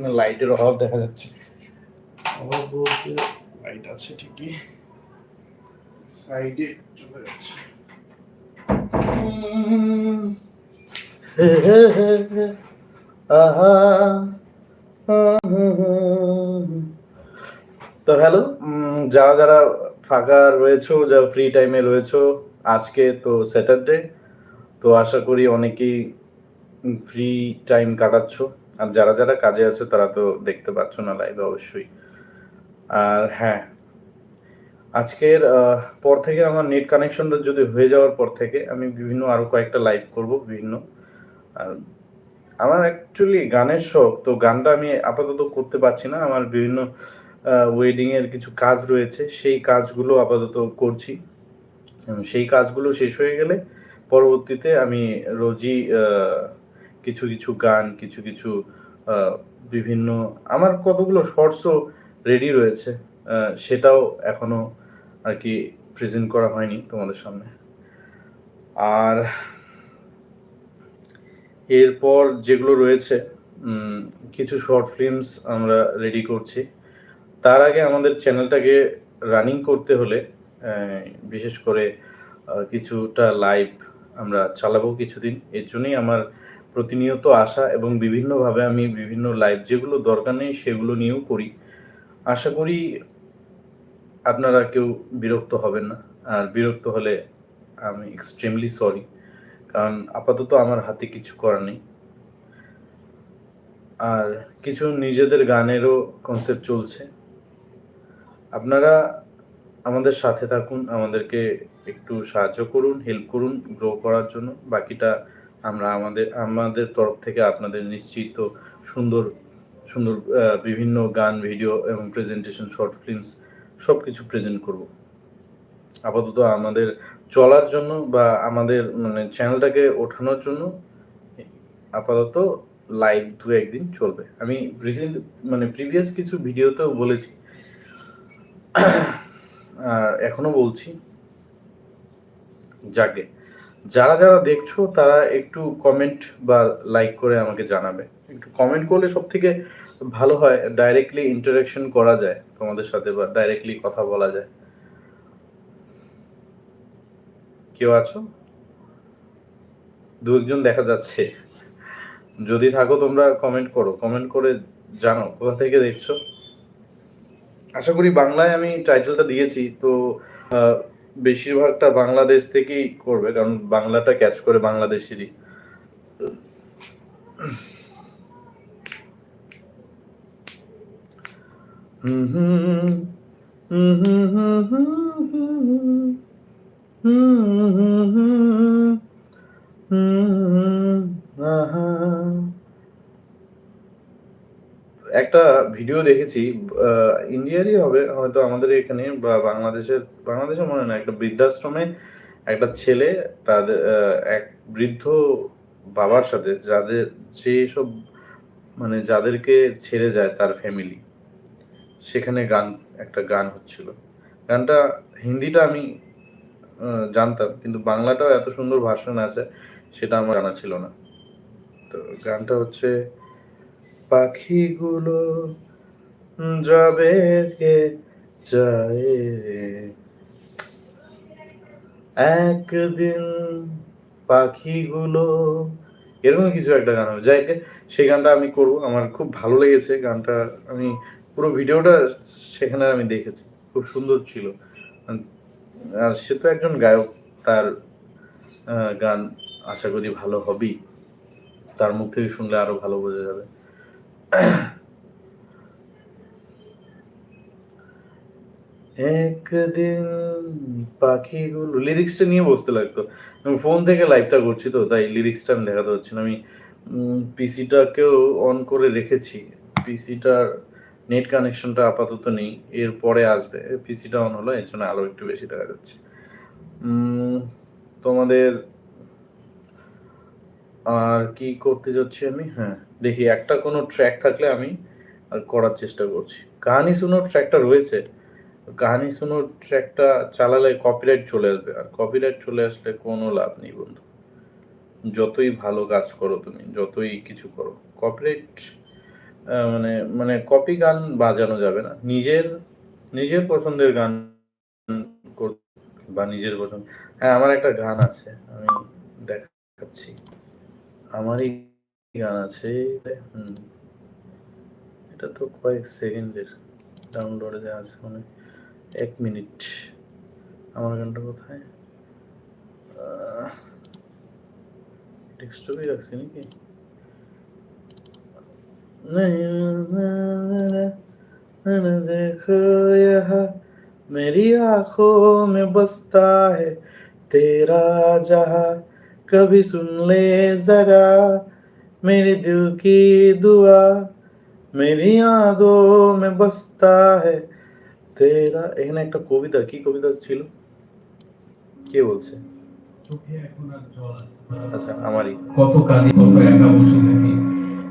না লাইটের অভাব দেখা যাচ্ছে। অভাব বলতে লাইট আছে ঠিকই। সাইডে চলে যাচ্ছে। তো হ্যালো যারা যারা ফাঁকা রয়েছো যারা ফ্রি টাইমে রয়েছো আজকে তো স্যাটারডে তো আশা করি অনেকেই ফ্রি টাইম কাটাচ্ছ। আর যারা যারা কাজে আছে, তারা তো দেখতে পাচ্ছ না লাইভে অবশ্যই। আর হ্যাঁ আজকের পর থেকে আমার নেট কানেকশনটা যদি হয়ে যাওয়ার পর থেকে আমি বিভিন্ন আরও কয়েকটা লাইভ করব, বিভিন্ন। আমার অ্যাকচুয়ালি গানের শখ, তো গানটা আমি আপাতত করতে পারছি না। আমার বিভিন্ন ওয়েডিং এর কিছু কাজ রয়েছে, সেই কাজগুলো আপাতত করছি। সেই কাজগুলো শেষ হয়ে গেলে পরবর্তীতে আমি রোজই কিছু কিছু গান, কিছু কিছু বিভিন্ন, আমার কতগুলো শর্টসও রেডি রয়েছে সেটাও এখনও আর কি প্রেজেন্ট করা হয়নি তোমাদের সামনে। আর এরপর যেগুলো রয়েছে কিছু শর্ট ফিল্মস আমরা রেডি করছি। তার আগে আমাদের চ্যানেলটাকে রানিং করতে হলে বিশেষ করে কিছুটা লাইভ আমরা চালাবো কিছুদিন। এর জন্যই আমার প্রতিনিয়ত আসা এবং বিভিন্নভাবে আমি বিভিন্ন লাইভ যেগুলো দরকার নেই সেগুলো নিয়েও করি। আশা করি আপনারা কেউ বিরক্ত হবেন না। আর বিরক্ত হলে আমি এক্সট্রিমলি সরি কারণ আপাতত আমার হাতে কিছু করার নেই। আর কিছু নিজেদের গানেরও কনসেপ্ট চলছে। আপনারা আমাদের সাথে থাকুন, আমাদেরকে একটু সাহায্য করুন হেল্প করুন গ্রো করার জন্য। বাকিটা আমরা আমাদের আমাদের তরফ থেকে আপনাদের নিশ্চিত সুন্দর সুন্দর বিভিন্ন গান, ভিডিও এবং প্রেজেন্টেশন শর্ট ফিল্মস সব কিছু প্রেজেন্ট করব। আপাতত আমাদের চলার জন্য বা আমাদের মানে চ্যানেলটাকে ওঠানোর জন্য আপাতত লাইভ দু একদিন চলবে। আমি রিসেন্ট মানে প্রিভিয়াস কিছু ভিডিওতেও বলেছি। আর এখনও বলছি, যাকে যারা যারা দেখছ, তারা একটু কমেন্ট বা লাইক করে আমাকে জানাবে। একটু কমেন্ট করলে সব থেকে ভালো হয় ডাইরেক্টলি ইন্টারাকশন করা যায় তোমাদের সাথে বা ডাইরেক্টলি কথা বলা যায়। কেউ আছো? দু একজন দেখা যাচ্ছে। যদি থাকো তোমরা কমেন্ট করো। কমেন্ট করে জানো কোথা থেকে দেখছ? আশা করি বাংলায় আমি টাইটেলটা দিয়েছি, তো বেশিরভাগটা বাংলাদেশ থেকেই করবে কারণ বাংলাটা ক্যাচ করে বাংলাদেশেরই হুম হুম হুম হুম হুম হুম হুম হুম হুম আহা একটা ভিডিও দেখেছি ইন্ডিয়ারই হবে, হয়তো আমাদের এখানে বা বাংলাদেশের বাংলাদেশে মনে না, একটা বৃদ্ধাশ্রমে একটা ছেলে তাদের এক বৃদ্ধ বাবার সাথে যাদের, যে সব মানে যাদেরকে ছেড়ে যায় তার ফ্যামিলি সেখানে গান, একটা গান হচ্ছিল। গানটা হিন্দিটা আমি জানতাম, কিন্তু বাংলাটাও এত সুন্দর ভাষণ আছে, সেটা আমার জানা ছিল না। তো গানটা হচ্ছে পাখিগুলো যাবে কে যায় একদিন পাখিগুলো, এরকম কিছু একটা গান হবে। যাই সেই গানটা আমি করব। আমার খুব ভালো লেগেছে গানটা। আমি পুরো ভিডিওটা সেখানে আমি দেখেছি। খুব সুন্দর ছিল। আর সে তো একজন গায়ক। তার গান আশা করি ভালো হবেই। তার মুখ থেকে শুনলে আরও ভালো বোঝা যাবে। একদিন পাখিগুলো লিরিক্সটা নিয়ে বসতে লাগতো আমি ফোন থেকে লাইভটা করছি তো, তাই লিরিক্সটা আমি দেখাতে হচ্ছে না। আমি পিসিটাকেও অন করে রেখেছি। পিসিটার নেট কানেকশনটা আপাতত নেই। এরপরে আসবে। পিসিটা অন হলো, এর জন্য আলো একটু বেশি দেখা যাচ্ছে। তোমাদের আর কি করতে যাচ্ছি আমি? হ্যাঁ দেখি একটা কোনো ট্র্যাক থাকলে আমি করার চেষ্টা করছি। কাহানি শুনো ট্র্যাকটা রয়েছে। কাহানি শুনো ট্র্যাকটা চালালে কপিরাইট চলে আসবে। আর কপিরাইট চলে আসলে কোনো লাভ নেই বন্ধু। যতই ভালো কাজ করো তুমি, যতই কিছু করো কপিরাইট মানে মানে কপি গান বাজানো যাবে না। নিজের নিজের পছন্দের গান বা নিজের পছন্দ। হ্যাঁ আমার একটা গান আছে, আমি দেখাচ্ছি। আমারই গান আছে হুম এটা তো কয়েক সেকেন্ডের ডাউনলোডে যা আছে মানে এক মিনিট আমার গানটা কোথায় টেক্সটই রাখছি নাকি नहीं देखो यहाँ मेरी आंखों में बसता है तेरा जहा कभी सुन ले जरा मेरे दिल की दुआ मेरी यादों में बसता है तेरा এখানে একটা কবিতা কি কবিতা ছিল কে বলছে চোখে এখন আর জল আসে না। আচ্ছা আমারই কত কাঁদি কত একা বসে থাকি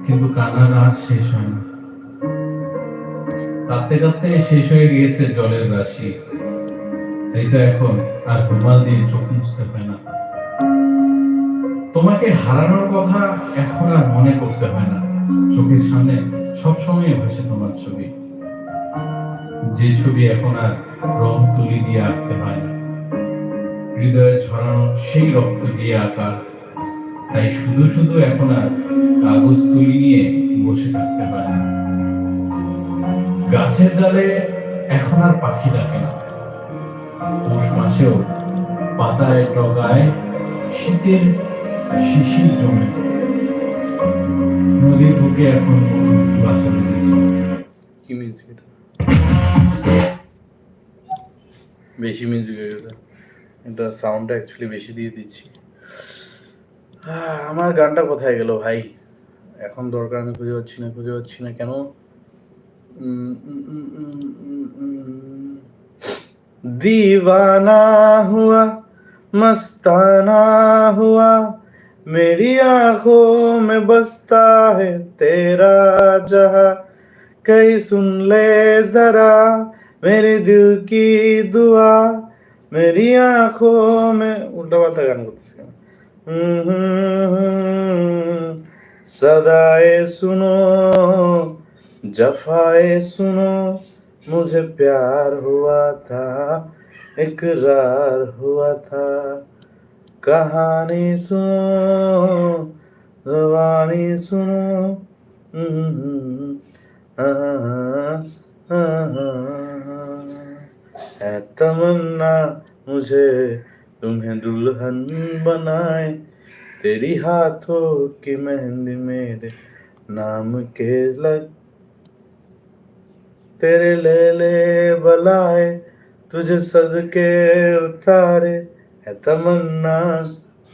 কিন্তু কান্নার আর শেষ হয় না কাঁদতে কাঁদতে শেষ হয়ে গিয়েছে জলের রাশি তাই তো এখন আর রুমাল দিয়ে চোখ মুছতে হয় না তোমাকে হারানোর কথা এখন আর মনে করতে হয় না। চোখের সামনে সবসময় ভাসে তোমার ছবি। যে ছবি এখন আর রং তুলি দিয়ে আঁকতে হয় না। হৃদয়ে ছড়ানো সেই রক্ত দিয়ে আঁকা। তাই শুধু শুধু এখন আর কাগজ তুলি নিয়ে বসে থাকতে হয় না। গাছের ডালে এখন আর পাখি ডাকে না। পৌষ মাসেও পাতায় ডগায় শীতের শিশির জমে নদীর বুকে এখন মরুভূমি বাসা বেঁধেছে কি মিউজিক এটা বেশি মিউজিক হয়ে গেছে এটা সাউন্ডটা অ্যাকচুয়ালি বেশি দিয়ে দিচ্ছি আহ, আমার গানটা কোথায় গেল ভাই এখন দরকার আমি খুঁজে পাচ্ছি না খুঁজে পাচ্ছি না কেন উম, উম, উম, উম, উম, উম। दीवाना हुआ मस्ताना हुआ मेरी आँखों में बसता है तेरा जहा। कहीं सुन ले जरा मेरे दिल की दुआ। मेरी आँखों में उल्टा पल्टा गाना करते हम्म, सदाए सुनो, जफाए सुनो, मुझे प्यार हुआ था, इकरार हुआ था। कहानी सुनो, जवानी सुनो। है तमन्ना मुझे, तुम्हें दुल्हन बनाए। तेरी हाथों की मेहंदी मेरे नाम के लग, तेरे ले ले बलाए, तुझे सदके उतारे। है तमन्ना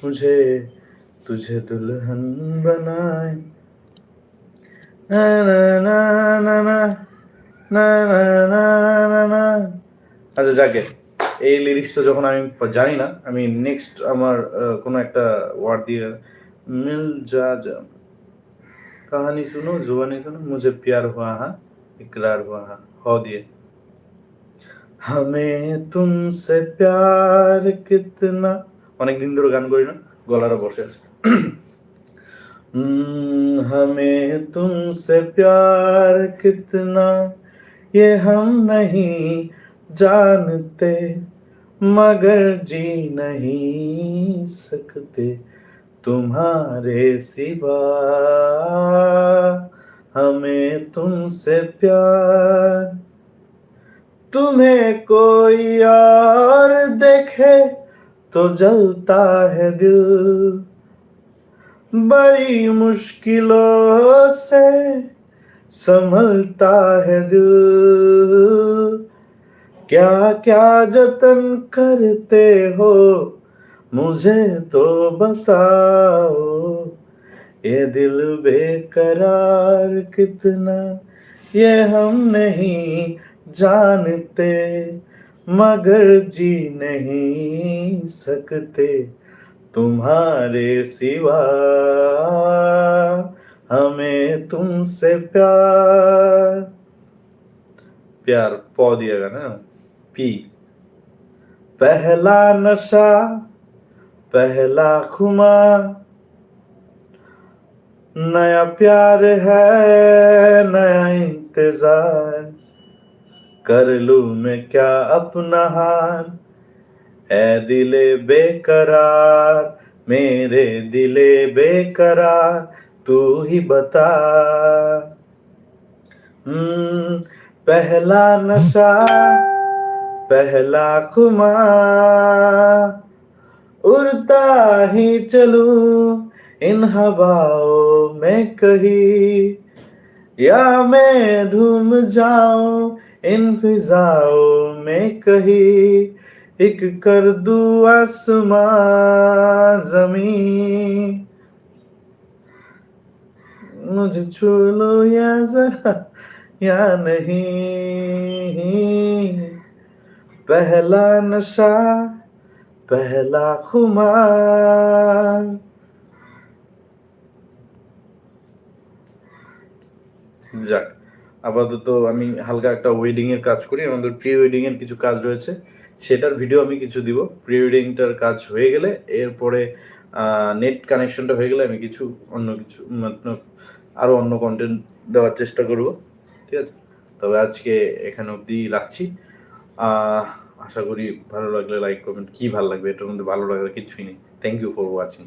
मुझे तुझे दुल्हन बनाए ना ना ना ना ना না না না না না আচ্ছা যাকে এই লিরিক্সটা যখন আমি জানি না আমি নেক্সট আমার আহ, কোনো একটা ওয়ার্ড দিয়ে মিল যা যা कहानी सुनो जुबानी सुनो मुझे प्यार हुआ हाँ इकरार हुआ हाँ हो दिए हमें तुमसे प्यार कितना অনেক দিন ধরে গান করি না গলাটা বসে আছে हम्म, हमें तुमसे प्यार कितना ये हम नहीं जानते मगर जी नहीं सकते तुम्हारे सिवा हमें तुमसे प्यार तुम्हें कोई और देखे तो जलता है दिल। बड़ी मुश्किलों से संभलता है दिल। क्या क्या जतन करते हो, मुझे तो बताओ, ये दिल बेकरार कितना, ये हम नहीं जानते, मगर जी नहीं सकते। तुम्हारे सिवा हमें तुमसे प्यार। प्यार पौ दिएगा ना? पी। पहला नशा, पहला खुमा। नया प्यार है, नया इंतज़ार। कर लू मैं क्या अपना हार है दिले बेकरार मेरे दिले बेकरार तू ही बता। हम्म, पहला नशा पहला कुमार उड़ता ही चलू इन हवाओं में कहीं या मैं ढूम जाऊँ इन फिजाओं में कहीं, एक कर दू आसमां ज़मीन। मुझे छू लो या जरा, या नहीं। पहला नशा, पहला खुमार। যাক আপাতত আমি হালকা একটা ওয়েডিং এর কাজ করি, আমাদের প্রি ওয়েডিং এর কিছু কাজ রয়েছে। সেটার ভিডিও আমি কিছু দিব। প্রি ওয়েডিংটার কাজ হয়ে গেলে, এরপরে নেট কানেকশনটা হয়ে গেলে আমি কিছু অন্য কিছু মতলব আরও অন্য কন্টেন্ট দেওয়ার চেষ্টা করব। ঠিক আছে? তবে আজকে এখানে অবধি রাখছি। আশা করি ভালো লাগলে লাইক কমেন্ট কি ভালো লাগবে? এটার মধ্যে ভালো লাগার কিছুই নেই। Thank you for watching